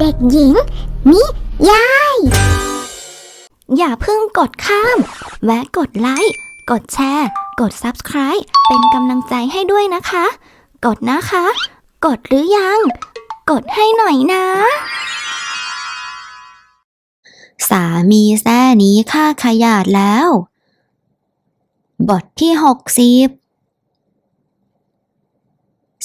เด็กหญิง นิยาย อย่าเพิ่งกดข้าม แวะกดไลค์ กดแชร์ กด Subscribe เป็นกำลังใจให้ด้วยนะคะ กดนะคะ กดหรือยัง กดให้หน่อยนะ สามีแซ่นี้ค่าขยาดแล้ว บทที่หกสิบ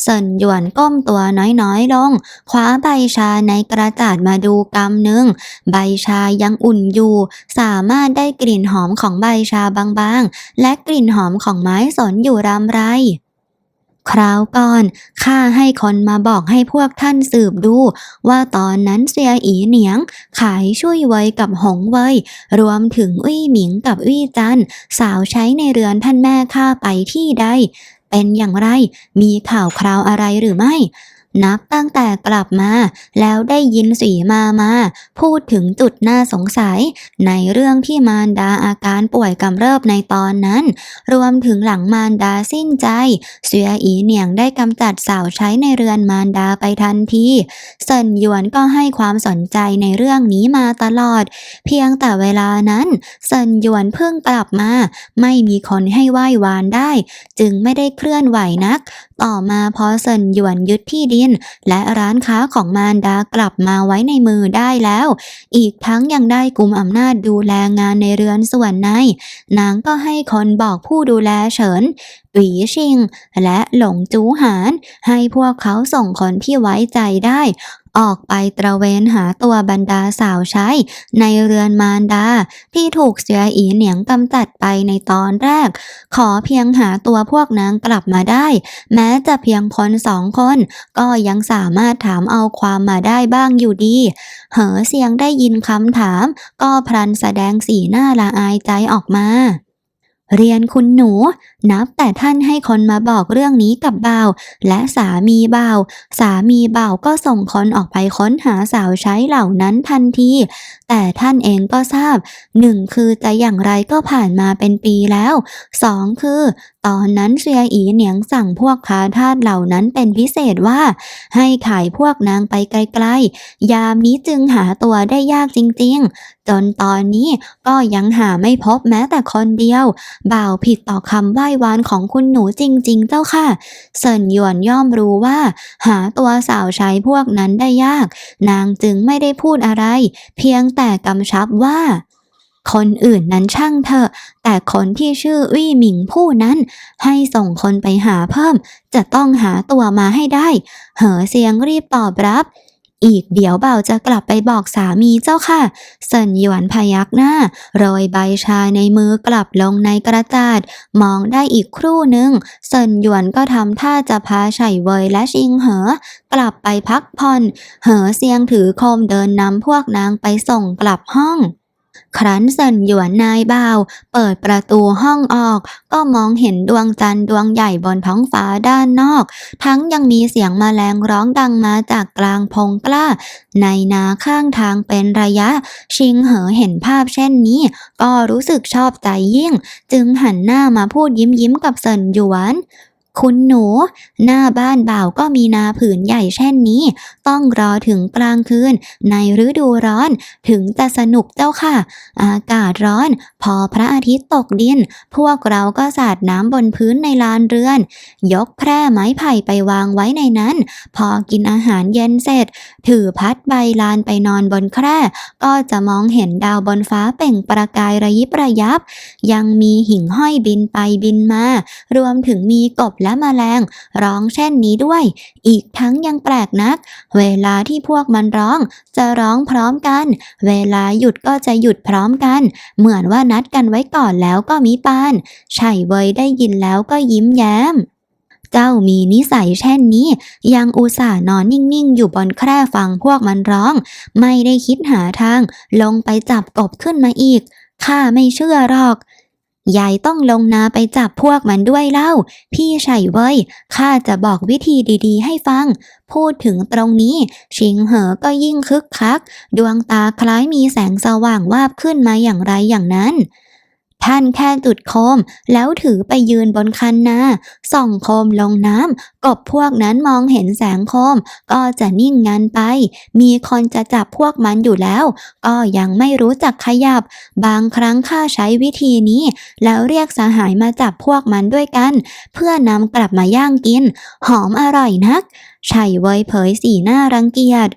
เซินหยวนก้มตัวน้อยๆลงคว้าใบชาในกระจาดมาดูกำหนึ่งใบชายังอุ่นอยู่ สามารถได้กลิ่นหอมของใบชาบางๆ และกลิ่นหอมของไม้สนอยู่รำไรคราวก่อนข้าให้คนมาบอกให้พวกท่านสืบดู ว่าตอนนั้นเสียอีเหนียง ขายช่วยเวยกับหงเวยรวมถึงอุ้ยหมิงกับอุ้ยจันสาวใช้ในเรือนท่านแม่ข้าไปที่ใด เป็นอย่างไร มีข่าวคราวอะไรหรือไม่ นับตั้งแต่กลับมา แล้วได้ยินสีมามา พูดถึงจุดน่าสงสัย ในเรื่องที่มารดาอาการป่วยกำเริบในตอนนั้น รวมถึงหลังมารดาสิ้นใจ เสียอีเหนียงได้กำจัดสาวใช้ในเรือนมารดาไปทันทีเซินหยวนก็ให้ความสนใจในเรื่องนี้มาตลอด เพียงแต่เวลานั้นเซินหยวนเพิ่งกลับมา ไม่มีคนให้ไหว้วานได้ จึงไม่ได้เคลื่อนไหวนัก ต่อมาพอเซินหยวนยึดที่ดิน และร้านค้าของมารดากลับมาไว้ในมือได้แล้ว อีกทั้งยังได้กลุ่มอำนาจดูแลงานในเรือนส่วนในนางก็ให้คนบอกผู้ดูแลเฉินหวีชิง และหลงจูหาน ให้พวกเขาส่งคนที่ไว้ใจได้ ออกไปตระเวนหาตัวบรรดาสาวใช้ ในเรือนมารดา ที่ถูกเสียอีเหนียงกำจัดไปในตอนแรก ขอเพียงหาตัวพวกนางกลับมาได้ แม้จะเพียงคนสองคน ก็ยังสามารถถามเอาความมาได้บ้างอยู่ดี เหอเสียงได้ยินคำถาม ก็พลันแสดงสีหน้าละอายใจออกมา เรียนคุณหนู นับแต่ท่านให้คนมาบอกเรื่องนี้กับบ่าว และสามีบ่าว สามีบ่าวก็ส่งคนออกไปค้นหาสาวใช้เหล่านั้นทันที แต่ท่านเองก็ทราบหนึ่งคือจะอย่างไรก็ผ่านมาเป็นปีแล้วสองคือตอนนั้นเสียอีเหนียงสั่งพวกค้าทาสเหล่านั้นเป็นพิเศษว่า ให้ขายพวกนางไปไกลๆ ยามนี้จึงหาตัวได้ยากจริงๆ จนตอนนี้ก็ยังหาไม่พบแม้แต่คนเดียว บ่าวผิดต่อคำไหว้วานของคุณหนูจริงๆ เจ้าค่ะ เซินหยวนย่อมรู้ว่า หาตัวสาวใช้พวกนั้นได้ยาก นางจึงไม่ได้พูดอะไร เพียงแต่กำชับว่า คนอื่นนั้นช่างเถอะ แต่คนที่ชื่อวี่หมิงผู้นั้น ให้ส่งคนไปหาเพิ่ม จะต้องหาตัวมาให้ได้ เหอเสียงรีบตอบรับ อีกเดี๋ยวเบ่าจะกลับไปบอกสามีเจ้าค่ะเซินหยวนพยักหน้า โรยใบชาในมือกลับลงในกระจาดมองได้อีกครู่หนึ่งเซินหยวนก็ทำท่าจะพาไฉเวยและชิงเหอกลับไปพักผ่อน เหอเซียงถือโคมเดินนำพวกนางไปส่งกลับห้อง ครั้นเซินหยวนนายบ่าว เปิดประตูห้องออก ก็มองเห็นดวงจันทร์ดวงใหญ่บนท้องฟ้าด้านนอก ทั้งยังมีเสียงมแมลงร้องดังมาจากกลางพงกล้า ในนาข้างทางเป็นระยะ ชิงเหอเห็นภาพเช่นนี้ ก็รู้สึกชอบใจยิ่ง จึงหันหน้ามาพูดยิ้มยิ้มๆกับเซินหยวน คุณหนู หน้าบ้านบ่าวก็มีนาผืนใหญ่เช่นนี้ ต้องรอถึงกลางคืน ในฤดูร้อน ถึงจะสนุกเจ้าค่ะ อากาศร้อน พอพระอาทิตย์ตกดิน พวกเราก็สาดน้ำบนพื้นในลานเรือน ยกแพร่ไม้ไผ่ไปวางไว้ในนั้น พอกินอาหารเย็นเสร็จ ถือพัดใบลานไปนอนบนแคร่ ก็จะมองเห็นดาวบนฟ้าเป่งประกายระยิบระยับ ยังมีหิ่งห้อยบินไปบินมา รวมถึงมีกบและแมลง ร้องเช่นนี้ด้วย อีกทั้งยังแปลกนัก เวลาที่พวกมันร้อง จะร้องพร้อมกัน เวลาหยุดก็จะหยุดพร้อมกัน เหมือนว่านัดกันไว้ก่อนแล้วก็มิปานไฉเวยได้ยินแล้วก็ยิ้มแย้มเจ้ามีนิสัยเช่นนี้ ยังอุตส่าห์นอนนิ่งๆ อยู่บนแคร่ฟังพวกมันร้อง ไม่ได้คิดหาทาง ลงไปจับกบขึ้นมาอีกข้าไม่เชื่อหรอก ยายต้องลงนาไปจับพวกมันด้วยเล่า พี่ชัยเว้ยข้าจะบอกวิธีดีๆ ให้ฟัง พูดถึงตรงนี้ ชิงเหอก็ยิ่งคึกคัก ดวงตาคล้ายมีแสงสว่างวาบขึ้นมาอย่างไรอย่างนั้น ท่านแค่จุดโคม แล้วถือไปยืนบนคันนาส่องโคมลงน้ำกบพวกนั้นมองเห็นแสงโคม ก็จะนิ่งงันไป มีคนจะจับพวกมันอยู่แล้ว ก็ยังไม่รู้จักขยับ บางครั้งข้าใช้วิธีนี้ แล้วเรียกสหายมาจับพวกมันด้วยกัน เพื่อนำกลับมาย่างกิน หอมอร่อยนักชัยเวยเผยสีหน้ารังเกียจ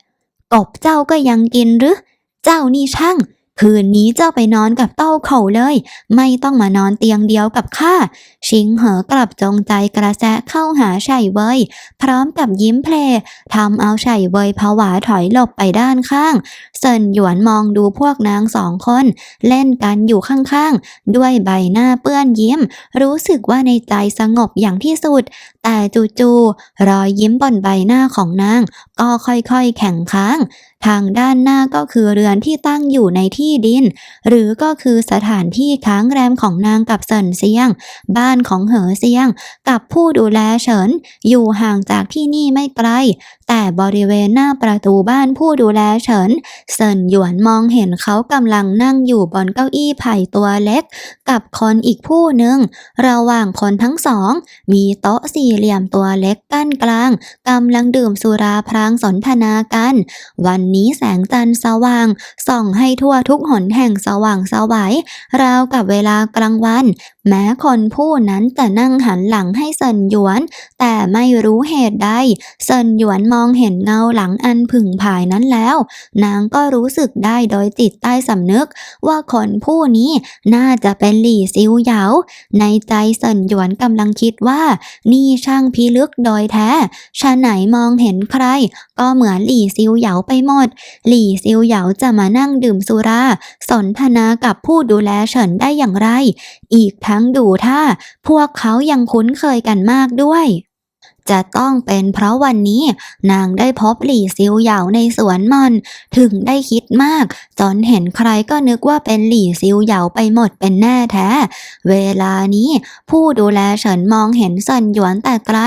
กบเจ้าก็ยังกินหรือ เจ้านี่ช่าง คืนนี้เจ้าไปนอนกับเต้าเข่าเลย ไม่ต้องมานอนเตียงเดียวกับข้า ชิงเหอกลับจงใจกระแสะเข้าหาชัยเวยพร้อมกับยิ้มเพลทำเอาชัยเวยผวาถอยหลบไปด้านข้างเซินหยวนมองดูพวกนางสองคน เล่นกันอยู่ข้างๆ ด้วยใบหน้าเปื้อนยิ้ม รู้สึกว่าในใจสงบอย่างที่สุดแต่จู่ๆรอยยิ้มบนใบหน้าของนาง ก็ค่อยๆแข็งค้าง ทางด้านหน้าก็คือเรือนที่ตั้งอยู่ในที่ดิน หรือก็คือสถานที่ค้างแรมของนางกับเซินเซียง บ้านของเหอเซียง กับผู้ดูแลเฉิน อยู่ห่างจากที่นี่ไม่ไกล แต่บริเวณหน้าประตูบ้านผู้ดูแลเฉินเซินหยวนมองเห็นเขากำลังนั่งอยู่บนเก้าอี้ไผ่ตัวเล็ก กับคนอีกผู้หนึ่งระหว่างคนทั้งสอง มีโต๊ะสี่เหลี่ยมตัวเล็กกั้นกลางกำลังดื่มสุราพรางสนทนากัน วันนี้แสงจันทร์สว่าง ส่องให้ทั่วทุกหนแห่งสว่างสวัยราวกับเวลากลางวันแม้คนผู้นั้นจะนั่งหันหลังให้เซินหยวน แต่ไม่รู้เหตุใดเซินหยวนมองเห็นเงาหลังอันผึ่งผายนั้นแล้ว นางก็รู้สึกได้โดยจิตใต้สำนึก ว่าคนผู้นี้น่าจะเป็นหลี่ซิวเหยา ในใจเซินหยวนกำลังคิดว่า นี่ช่างพิลึกโดยแท้ชะไหนมองเห็นใคร ก็เหมือนหลี่ซิวเหยาไปหมด หลี่ซิวเหยาจะมานั่งดื่มสุรา สนทนากับผู้ดูแลเฉินได้อย่างไร อีกทั้งดูท่าพวกเขายังคุ้นเคยกันมากด้วย จะต้องเป็นเพราะวันนี้นางได้พบหลี่ซิวเหยาในสวนมอน ถึงได้คิดมาก จนเห็นใครก็นึกว่าเป็นหลี่ซิวเหยาไปหมดเป็นแน่แท้ เวลานี้ผู้ดูแลเฉินมองเห็นเซินหยวนแต่ไกล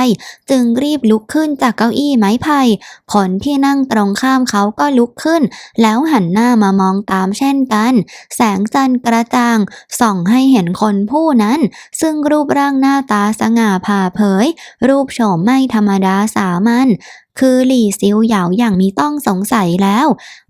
จึงรีบลุกขึ้นจากเก้าอี้ไม้ไผ่คนที่นั่งตรงข้ามเขาก็ลุกขึ้น แล้วหันหน้ามามองตามเช่นกัน แสงจันทร์กระจ่าง ส่องให้เห็นคนผู้นั้น ซึ่งรูปร่างหน้าตาสง่าผ่าเผย รูปโฉมไม่ธรรมดาสามัญคือหลี่ซิวเหยาอย่างมีต้องสงสัยแล้ว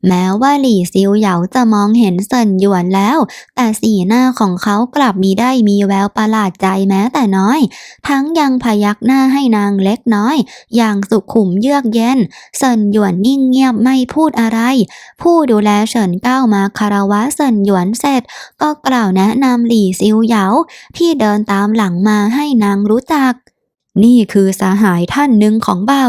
แม้ว่าหลี่ซิวเหยาจะมองเห็นเซินหยวนแล้ว แต่สีหน้าของเขากลับมีได้มีแววประหลาดใจแม้แต่น้อย ทั้งยังพยักหน้าให้นางเล็กน้อย อย่างสุขุมเยือกเย็นเซินหยวนนิ่งเงียบไม่พูดอะไร ผู้ดูแลเฉินก้าวมาคารวะเซินหยวนเสร็จ ก็กล่าวแนะนำหลี่ซิวเหยาที่เดินตามหลังมาให้นางรู้จัก นี่คือสหายท่านหนึ่งของเบ่า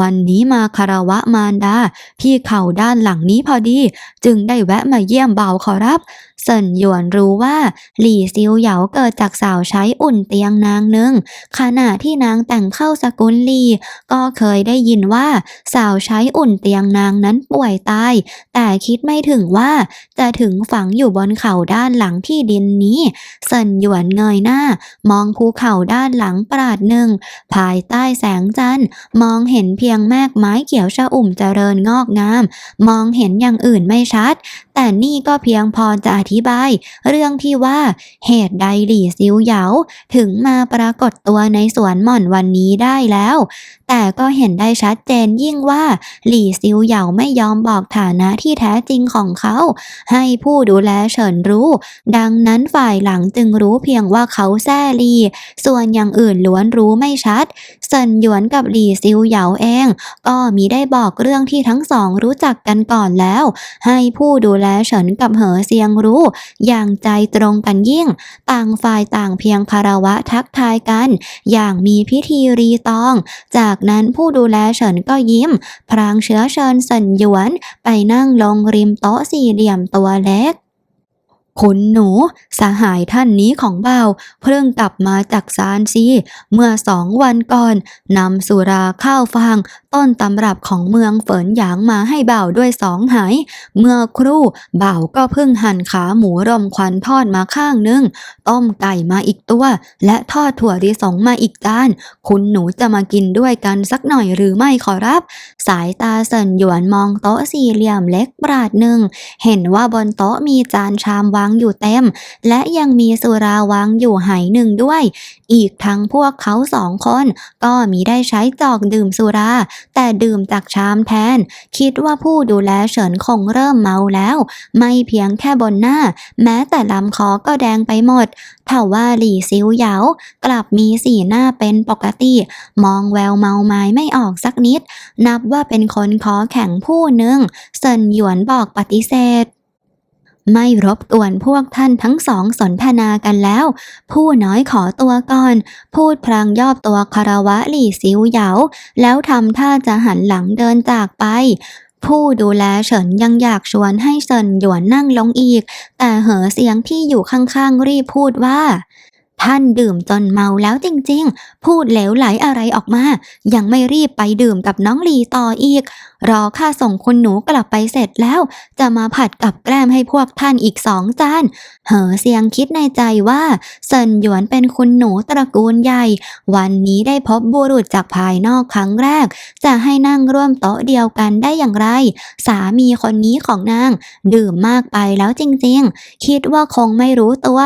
วันนี้มาคารวะมารดา ที่เข่าด้านหลังนี้พอดี จึงได้แวะมาเยี่ยมเบ่าขอรับ เซินหยวนรู้ว่า หลี่ซิวเหยาเกิดจากสาวใช้อุ่นเตียงนางหนึ่งขณะที่นางแต่งเข้าสกุลลีก็เคยได้ยินว่า สาวใช้อุ่นเตียงนางนั้นป่วยตาย แต่คิดไม่ถึงว่า จะถึงฝังอยู่บนเขาด้านหลังที่ดินนี้ เซินหยวนเงยหน้า มองภูเขาด้านหลังปราดหนึ่ง ภายใต้แสงจันทร์มองเห็นเพียงแมกไม้เขียวชะอุ่มเจริญงอกงาม มองเห็นอย่างอื่นไม่ชัด แต่นี่ก็เพียงพอจะอธิบาย เรื่องที่ว่าเหตุใดหลี่ซิวเหยาถึงมาปรากฏตัวในสวนหม่อนวันนี้ได้แล้ว แต่ก็เห็นได้ชัดเจนยิ่งว่าหลี่ซิวเหยาไม่ยอมบอกฐานะที่แท้จริงของเขา ให้ผู้ดูแลเฉินรู้ ดังนั้นฝ่ายหลังจึงรู้เพียงว่าเขาแซ่ลี ส่วนอย่างอื่นล้วนรู้ไม่ชัดเซินหยวนกับหลี่ซิวเหยาเอง ก็มีได้บอกเรื่องที่ทั้งสองรู้จักกันก่อนแล้ว ให้ผู้ดูแลเฉินกับเหอเซียงรู้อย่างใจตรงกันยิ่ง ต่างฝ่ายต่างเพียงคารวะทักทายกัน อย่างมีพิธีรีตอง จากนั้นผู้ดูแลเฉินก็ยิ้ม พรางเชื้อเชิญสันหยวน ไปนั่งลงริมโต๊ะสี่เหลี่ยมตัวเล็ก คุณหนูสหายท่านนี้ของเบาเพิ่งกลับมาจากซานซี เมื่อสองวันก่อนนำสุราข้าวฟาง ต้นตำรับของเมืองเฟินหยางมาให้เบ่าด้วยสองหาย เมื่อครู่เบ่าก็เพิ่งหั่นขาหมูรมควันทอดมาข้างนึง ต้มไก่มาอีกตัว และทอดถั่วลิสงมาอีกจาน คุณหนูจะมากินด้วยกันสักหน่อยหรือไม่ขอรับ สายตาเซินหยวนมองโต๊ะสี่เหลี่ยมเล็กปราดหนึ่งเห็นว่าบนโต๊ะมีจานชามวางางอยู่เต็ม และยังมีสุราวางอยู่ไหหนึ่งด้วย อีกทั้งพวกเขาสองคน ก็มีได้ใช้จอกดื่มสุรา แต่ดื่มจากชามแทน คิดว่าผู้ดูแลเฉินคงเริ่มเมาแล้ว ไม่เพียงแค่บนหน้า แม้แต่ลำคอก็แดงไปหมดทว่าหลี่ซิวเหยากลับมีสีหน้าเป็นปกติ มองแววเมาไม้ไม่ออกสักนิด นับว่าเป็นคนขอแข่งผู้หนึ่งเซินหยวนบอกปฏิเสธ ไม่รบกวนพวกท่านทั้งสองสนทนากันแล้ว ผู้น้อยขอตัวก่อน พูดพลางยอบตัวคารวะหลี่ซิวเหยา แล้วทำท่าจะหันหลังเดินจากไปผู้ดูแลเฉินยังอยากชวนให้เซินหยวนนั่งลงอีก แต่เหอเสียงที่อยู่ข้างๆรีบพูดว่า ท่านดื่มจนเมาแล้วจริงๆ พูดเหลวไหลอะไรออกมา ยังไม่รีบไปดื่มกับน้องลีต่ออีก รอข้าส่งคุณหนูกลับไปเสร็จแล้ว จะมาผัดกับแกล้มให้พวกท่านอีกสองจาน เหอเสียงคิดในใจว่าเซินหยวนเป็นคุณหนูตระกูลใหญ่ วันนี้ได้พบบุรุษจากภายนอกครั้งแรก จะให้นั่งร่วมโต๊ะเดียวกันได้อย่างไร สามีคนนี้ของนาง ดื่มมากไปแล้วจริงๆ คิดว่าคงไม่รู้ตัว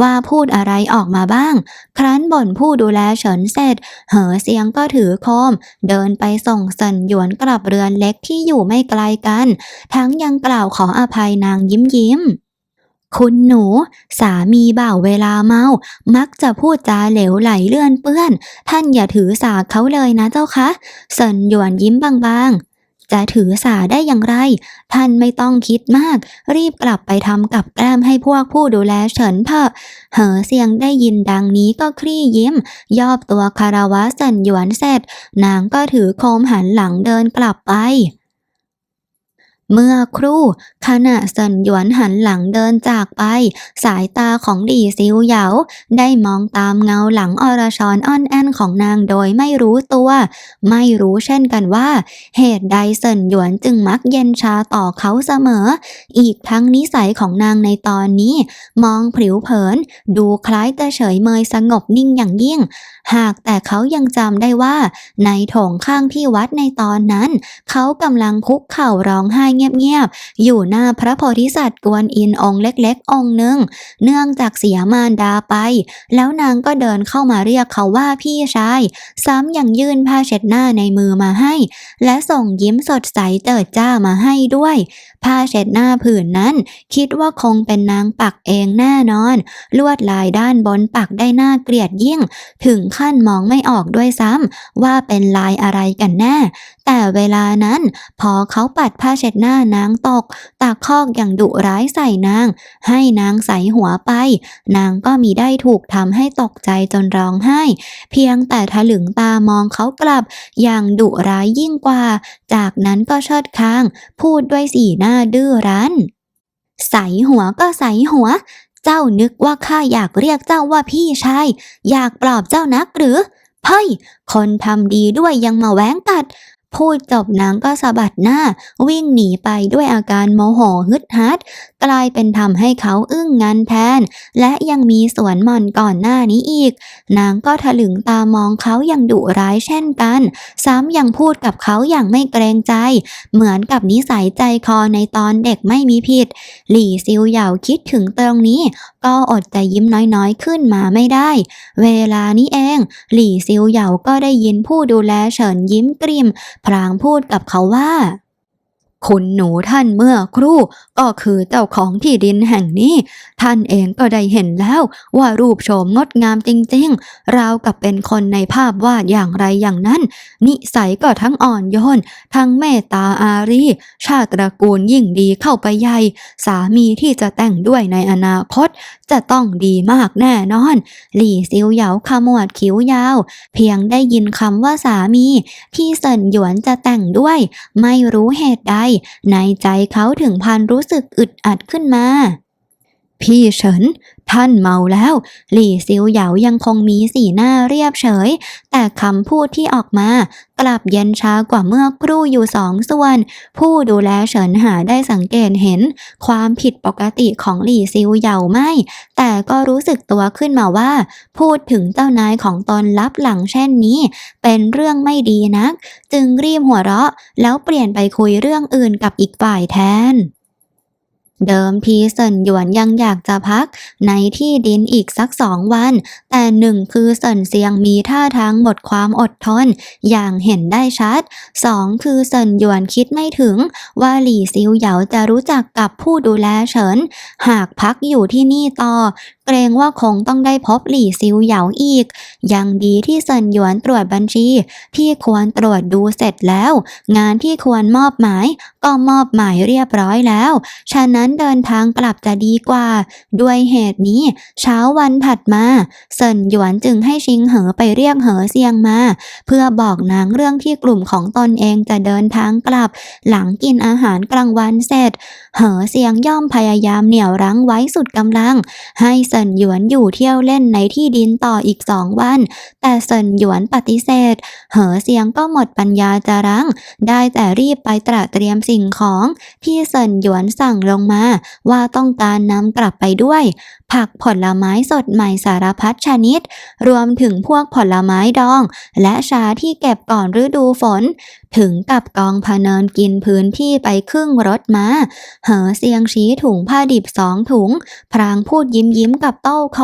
ว่าพูดอะไรออกมาบ้าง ครั้นบ่นผู้ดูแลเฉินเสร็จ เหอเสียงก็ถือโคม เดินไปส่งเซินหยวนกลับเรือนเล็กที่อยู่ไม่ไกลกัน ทั้งยังกล่าวขออภัยนางยิ้มยิ้มคุณหนู สามีบ่าวเวลาเมา มักจะพูดจาเหลวไหลเลื่อนเปื้อน ท่านอย่าถือสาเขาเลยนะเจ้าคะเซินหยวนยิ้มบางๆ จะถือสาได้อย่างไร ท่านไม่ต้องคิดมาก รีบกลับไปทำกับแกล้มให้พวกผู้ดูแลเฉินเถอะเหอเสียงได้ยินดังนี้ก็คลี่ยิ้ม ยอบตัวคาราวะสันหยวนเสร็จ นางก็ถือโคมหันหลังเดินกลับไป เมื่อครู่ขณะเซินหยวนหันหลังเดินจากไป สายตาของหลี่ซิวเหยาได้มองตามเงาหลังอรชรอ้อนแอนของนางโดยไม่รู้ตัว ไม่รู้เช่นกันว่า เหตุใดเซินหยวนจึงมักเย็นชาต่อเขาเสมอ อีกทั้งนิสัยของนางในตอนนี้ มองผิวเผิน ดูคล้ายแต่เฉยเมยสงบนิ่งอย่างยิ่ง หากแต่เขายังจำได้ว่า ในโถงข้างที่วัดในตอนนั้น เขากำลังคุกเข่าร้องไห้เงียบๆ อยู่หน้าพระโพธิสัตว์กวนอินองค์เล็กๆ องค์หนึ่ง เนื่องจากเสียมารดาไป แล้วนางก็เดินเข้ามาเรียกเขาว่าพี่ชาย ซ้ำยังยื่นผ้าเช็ดหน้าในมือมาให้ และส่งยิ้มสดใสเจิดจ้ามาให้ด้วย ผ้าเช็ดหน้าผืนนั้น คิดว่าคงเป็นนางปักเองแน่นอน ลวดลายด้านบนปักได้น่าเกลียดยิ่ง ถึงขั้นมองไม่ออกด้วยซ้ำว่าเป็นลายอะไรกันแน่ แต่เวลานั้น พอเขาปัดผ้าเช็ดหน้านางตก ตาคอกอย่างดุร้ายใส่นาง ให้นางใสหัวไป นางก็มีได้ถูกทำให้ตกใจจนร้องไห้ เพียงแต่ถลึงตามองเขากลับ อย่างดุร้ายยิ่งกว่า จากนั้นก็เชิดค้าง พูดด้วยสีหน้าดื้อรั้น ใสหัวก็ใสหัวเจ้านึกว่าข้าอยากเรียกเจ้าว่าพี่ชาย อยากปลอบเจ้านักหรือเฮ้ยคนทำดีด้วยยังมาแหว้งกัด พูดจบนางก็สะบัดหน้า วิ่งหนีไปด้วยอาการโมโหฮึดฮัด กลายเป็นทำให้เขาอึ้งงันแทน และยังมีสวนหมอนก่อนหน้านี้อีก นางก็ถลึงตามองเขาอย่างดุร้ายเช่นกัน ซ้ำยังพูดกับเขาอย่างไม่เกรงใจ เหมือนกับนิสัยใจคอในตอนเด็กไม่มีผิด หลี่ซิวเหยาคิดถึงตรงนี้ ก็อดแต่ยิ้มน้อยๆขึ้นมาไม่ได้ เวลานี้เอง หลี่ซิวเหยาก็ได้ยินผู้ดูแลเฉินยิ้มกริมพลางพูดกับเขาว่า คุณหนูท่านเมื่อครู่ก็คือเจ้าของที่ดินแห่งนี้ ท่านเองก็ได้เห็นแล้วว่ารูปโฉมงดงามจริงๆ ราวกับเป็นคนในภาพวาดอย่างไรอย่างนั้น นิสัยก็ทั้งอ่อนโยน ทั้งเมตตาอารี ชาติตระกูลยิ่งดีเข้าไปใหญ่ สามีที่จะแต่งด้วยในอนาคต จะต้องดีมากแน่นอน หลี่ซิวเหยาขมวดคิ้วยาว เพียงได้ยินคำว่าสามี ที่เซินหยวนจะแต่งด้วย ไม่รู้เหตุใดในใจเขาถึงพันรู้สึกอึดอัดขึ้นมา พี่เฉิน ท่านเมาแล้ว หลี่ซิวเหยายังคงมีสีหน้าเรียบเฉย แต่คำพูดที่ออกมา กลับเย็นช้ากว่าเมื่อครู่อยู่สองส่วน ผู้ดูแลเฉินหาได้สังเกตเห็น ความผิดปกติของหลี่ซิวเหยาไม่ แต่ก็รู้สึกตัวขึ้นมาว่า พูดถึงเจ้านายของตนลับหลังเช่นนี้ เป็นเรื่องไม่ดีนัก จึงรีบหัวเราะ แล้วเปลี่ยนไปคุยเรื่องอื่นกับอีกฝ่ายแทน เดิมทีเซินหยวนยังอยากจะพักในที่ดินอีกสักสองวัน แต่หนึ่งคือเซินเซียงมีท่าทางหมดความอดทน อย่างเห็นได้ชัดสองคือเซินหยวนคิดไม่ถึง ว่าหลี่ซิวเหยาจะรู้จักกับผู้ดูแลเฉิน หากพักอยู่ที่นี่ต่อ เกรงว่าคงต้องได้พบหลี่ซิวเหยาอีก ยังดีที่เซินหยวนตรวจบัญชี ที่ควรตรวจดูเสร็จแล้ว งานที่ควรมอบหมาย ก็มอบหมายเรียบร้อยแล้ว ฉะนั้นเดินทางกลับจะดีกว่า ด้วยเหตุนี้ เช้าวันถัดมาเซินหยวนจึงให้ชิงเหอไปเรียกเหอเซียงมา เพื่อบอกนางเรื่องที่กลุ่มของตนเองจะเดินทางกลับ หลังกินอาหารกลางวันเสร็จ เหอเซียงย่อมพยายามเหนี่ยวรั้งไว้สุดกำลัง ให้เซินหยวนอยู่เที่ยวเล่นในที่ดินต่ออีกสองวัน แต่เซินหยวนปฏิเสธ เหอเซียงก็หมดปัญญาจะรั้ง ได้แต่รีบไปตระเตรียมสิ่งของ ที่เซินหยวนสั่งลงมา ว่าต้องการนำกลับไปด้วย ผักผลไม้สดใหม่สารพัดชนิด รวมถึงพวกผลไม้ดอง และชาที่เก็บก่อนฤดูฝน ถึงกับกองพะเนินกินพื้นที่ไปครึ่งรถม้า เหอเซียงชี้ถุงผ้าดิบสองถุง พรางพูดยิ้มยิ้มๆกับเต้าโค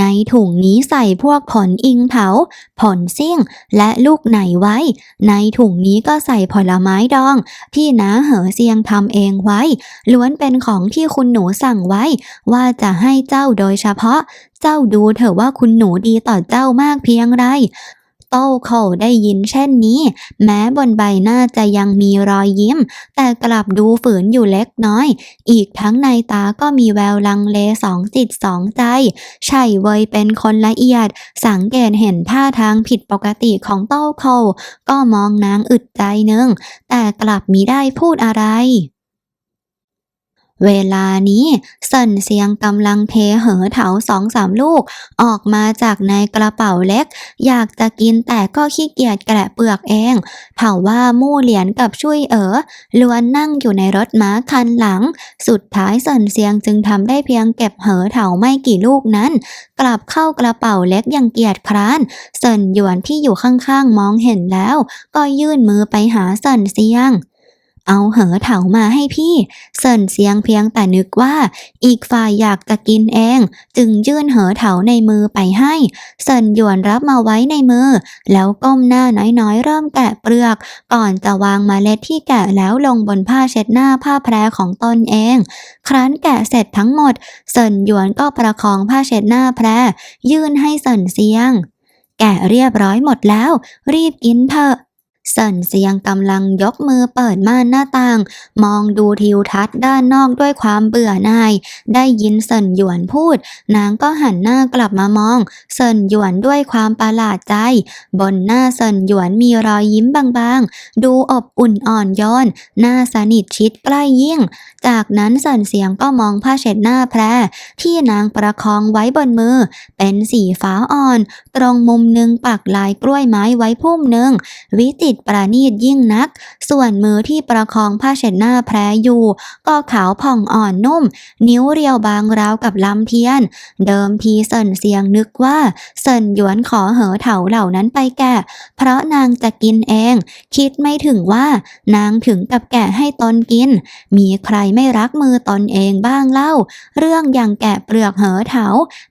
ในถุงนี้ใส่พวกผลอิงเถาผลซิ่ง และลูกไหนไว้ ในถุงนี้ก็ใส่ผลไม้ดอง ที่น้าเหอเซียงทำเองไว้ ล้วนเป็นของที่คุณหนูสั่งไว้ ว่าจะให้เจ้าโดยเฉพาะ เจ้าดูเถอะว่าคุณหนูดีต่อเจ้ามากเพียงไร ต้โคได้ยินเช่นนี้ แม้บนใบหน้าจะยังมีรอยยิ้ม แต่กลับดูฝืนอยู่เล็กน้อย อีกทั้งในตาก็มีแววลังเลสองจิตสองใจใช่เวยเป็นคนละเอียด สังเกตเห็นท่าทางผิดปกติของเต้าโคก็มองนางอึดใจหนึ่งแต่กลับมิได้พูดอะไร เวลานี้เซินเซียงกำลังเทเหอเถาสองสามลูก ออกมาจากในกระเป๋าเล็ก อยากจะกินแต่ก็ขี้เกียจแกะเปลือกเองเผาว่ามู่เหลียนกับช่วยเอ๋อล้วนนั่งอยู่ในรถม้าคันหลัง สุดท้ายเซินเซียงจึงทำได้เพียงเก็บเหอเถาไม่กี่ลูกนั้น กลับเข้ากระเป๋าเล็กอย่างเกียจคร้านเซินหยวนที่อยู่ข้างๆมองเห็นแล้ว ก็ยื่นมือไปหาเซินเซียง เอาเหอเถามาให้พี่เซินเซียงเพียงแต่นึกว่า อีกฝ่ายอยากจะกินเอง จึงยื่นเหอเถาในมือไปให้เซินหยวนรับมาไว้ในมือ แล้วก้มหน้าน้อยๆ เริ่มแกะเปลือก ก่อนจะวางเมล็ดที่แกะแล้วลงบนผ้าเช็ดหน้าผ้าแพรของตนเอง ครั้นแกะเสร็จทั้งหมดเซินหยวนก็ประคองผ้าเช็ดหน้าแพรยื่นให้เซินเซียง แกะเรียบร้อยหมดแล้ว รีบกินเถอะ เซินเซียงกำลังยกมือเปิดม่านหน้าต่าง มองดูทิวทัศน์ด้านนอกด้วยความเบื่อหน่าย ได้ยินเซินหยวนพูด นางก็หันหน้ากลับมามอง เซินหยวนด้วยความประหลาดใจ บนหน้าเซินหยวนมีรอยยิ้มบางๆ ดูอบอุ่นอ่อนโยนหน้าสนิทชิดใกล้ยิ่ง จากนั้นเซินเสียงก็มองผ้าเช็ดหน้าแพรที่นางประคองไว้บนมือ เป็นสีฟ้าอ่อน ตรงมุมหนึ่งปักลายกล้วยไม้ไว้พุ่มหนึ่งวิจิตประณีตยิ่งนัก ส่วนมือที่ประคองผ้าเช็ดหน้าแพรอยู่ ก็ขาวผ่องอ่อนนุ่ม นิ้วเรียวบางราวกับลำเทียน เดิมทีเซินเสียงนึกว่าเซินหยวนขอเหอเถาเหล่านั้นไปแกะเพราะนางจะกินเอง คิดไม่ถึงว่านางถึงกับแกะให้ตนกิน มีใครไม่รักมือตนเองบ้างเล่า เรื่องอย่างแกะเปลือกเหอเถา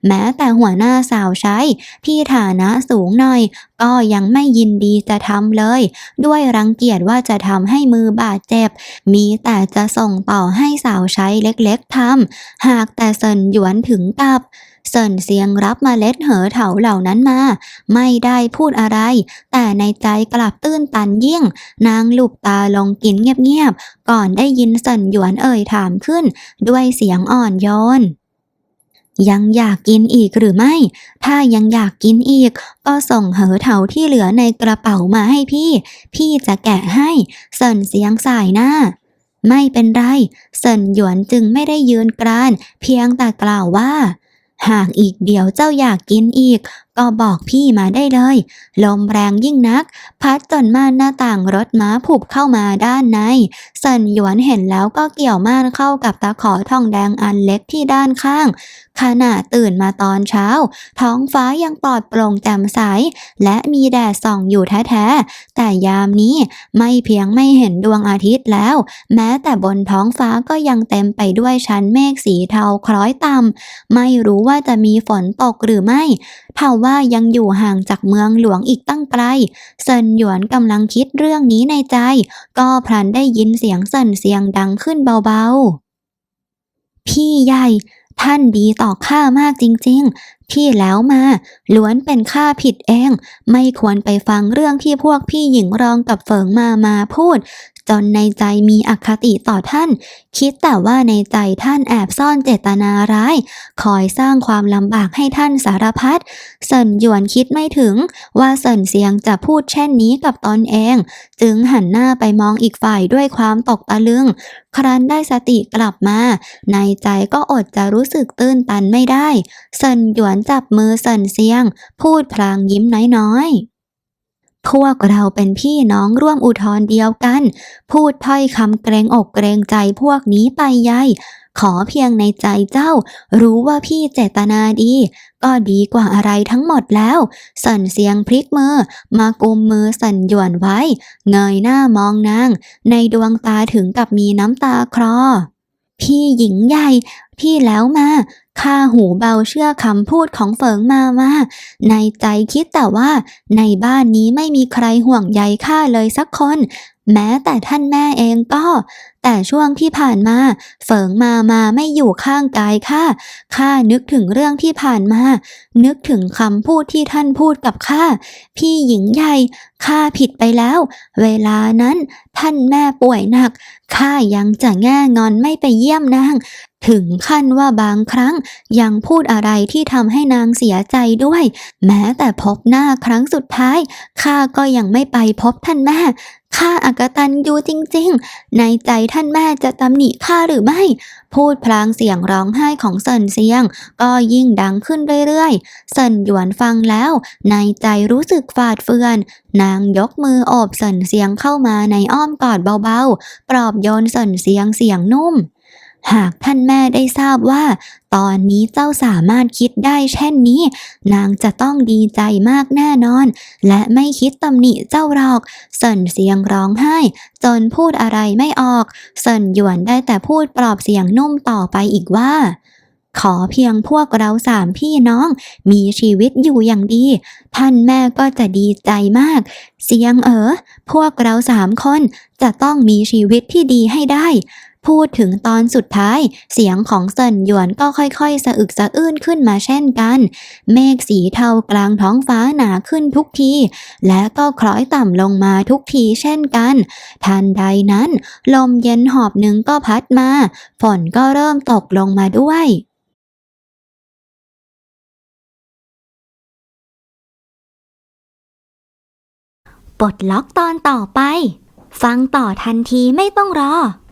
แม้แต่หัวหน้าสาวใช้ ที่ฐานะสูงหน่อย ก็ยังไม่ยินดีจะทำเลย ด้วยรังเกียจว่าจะทำให้มือบาดเจ็บ มีแต่จะส่งต่อให้สาวใช้เล็กๆทำหากแต่เซินหยวนถึงกับเซินเสียงรับมเมล็ดเหอเถาเหล่านั้นมา ไม่ได้พูดอะไร แต่ในใจกลับตื้นตันยิ่ง นางหลุบตาลงกินเงียบๆก่อนได้ยินเซินหยวนเอ่ยถามขึ้น ด้วยเสียงอ่อนโยน ยังอยากกินอีกหรือไม่ ถ้ายังอยากกินอีก ก็ส่งเหอเถาที่เหลือในกระเป๋ามาให้พี่ พี่จะแกะให้ เซินเสียงสายหน้า ไม่เป็นไร เซินหยวนจึงไม่ได้ยืนกราน เพียงแต่กล่าวว่า หากอีกเดียวเจ้าอยากกินอีก ก็บอกพี่มาได้เลย ลมแรงยิ่งนัก พัดจนม่านหน้าต่างรถม้าผุบเข้ามาด้านในเซินหยวนเห็นแล้วก็เกี่ยวม่านเข้ากับตะขอทองแดงอันเล็กที่ด้านข้าง ขณะตื่นมาตอนเช้า ท้องฟ้ายังปลอดโปร่งแจ่มใส และมีแดดส่องอยู่แท้ๆ แต่ยามนี้ไม่เพียงไม่เห็นดวงอาทิตย์แล้ว แม้แต่บนท้องฟ้าก็ยังเต็มไปด้วยชั้นเมฆสีเทาคล้อยต่ำไม่รู้ว่าจะมีฝนตกหรือไม่เท่าว่ายังอยู่ห่างจากเมืองหลวงอีกตั้งไกล เซินหยวนกำลังคิดเรื่องนี้ในใจ ก็พลันได้ยินเสียงเซินเสียงดังขึ้นเบาๆ พี่ใหญ่ท่านดีต่อข้ามากจริงๆ ที่แล้วมาล้วนเป็นข้าผิดเอง ไม่ควรไปฟังเรื่องที่พวกพี่หญิงรองกับเฟิงมามาพูด จนในใจมีอคติต่อท่าน คิดแต่ว่าในใจท่านแอบซ่อนเจตนาร้าย คอยสร้างความลำบากให้ท่านสารพัดเซินหยวนคิดไม่ถึง ว่าเซินเสียงจะพูดเช่นนี้กับตนเอง จึงหันหน้าไปมองอีกฝ่ายด้วยความตกตะลึง ครั้นได้สติกลับมา ในใจก็อดจะรู้สึกตื้นตันไม่ได้ เซินหยวนจับมือเซินเสียง พูดพลางยิ้มน้อยๆ พวกเราเป็นพี่น้องร่วมอุทธร์เดียวกัน พูดถ้อยคำเกรงอกเกรงใจพวกนี้ไปใหญ่ขอเพียงในใจเจ้า รู้ว่าพี่เจตนาดี ก็ดีกว่าอะไรทั้งหมดแล้ว สั่นเสียงพลิกมือ มากุมมือสันหยวนไว้ เงยหน้ามองนาง ในดวงตาถึงกับมีน้ำตาคลอพี่หญิงใหญ่ที่แล้วมา ข้าหูเบาเชื่อคำพูดของเฟิงมามาในใจคิดแต่ว่าในบ้านนี้ไม่มีใครห่วงใยข้าเลยสักคน แม้แต่ท่านแม่เองก็ แต่ช่วงที่ผ่านมา เฟิงมามาไม่อยู่ข้างกายข้าข้านึกถึงเรื่องที่ผ่านมา นึกถึงคำพูดที่ท่านพูดกับข้าพี่หญิงใหญ่ข้าผิดไปแล้ว เวลานั้นท่านแม่ป่วยหนักข้ายังจะแง่งอนไม่ไปเยี่ยมนาง ถึงขั้นว่าบางครั้งยังพูดอะไรที่ทำให้นางเสียใจด้วย แม้แต่พบหน้าครั้งสุดท้ายข้าก็ยังไม่ไปพบท่านแม่ข้าอากตันยูจริงๆ ในใจท่านแม่จะตำหนิข้าหรือไม่ พูดพลางเสียงร้องไห้ของเซินเซียง ก็ยิ่งดังขึ้นเรื่อยๆ เซินหยวนฟังแล้ว ในใจรู้สึกฝาดเฟือน นางยกมือโอบเซินเซียงเข้ามาในอ้อมกอดเบาๆ ปลอบโยนเซินเซียงเสียงนุ่ม หากท่านแม่ได้ทราบว่า ตอนนี้เจ้าสามารถคิดได้เช่นนี้ นางจะต้องดีใจมากแน่นอน และไม่คิดตำหนิเจ้าหรอกเซินเสียงร้องไห้ จนพูดอะไรไม่ออกเซินหยวนได้แต่พูดปลอบเสียงนุ่มต่อไปอีกว่าขอเพียงพวกเราสามพี่น้อง มีชีวิตอยู่อย่างดี ท่านแม่ก็จะดีใจมาก เสียงเอ๋อพวกเราสามคนจะต้องมีชีวิตที่ดีให้ได้ พูดถึงตอนสุดท้าย เสียงของเซินหยวนก็ค่อยๆ สะอึกสะอื้นขึ้นมาเช่นกัน เมฆสีเทากลางท้องฟ้าหนาขึ้นทุกที และก็คล้อยต่ำลงมาทุกทีเช่นกัน ทันใดนั้น ลมเย็นหอบหนึ่งก็พัดมา ฝนก็เริ่มตกลงมาด้วยปลดล็อกตอนต่อไป ฟังต่อทันทีไม่ต้องรอ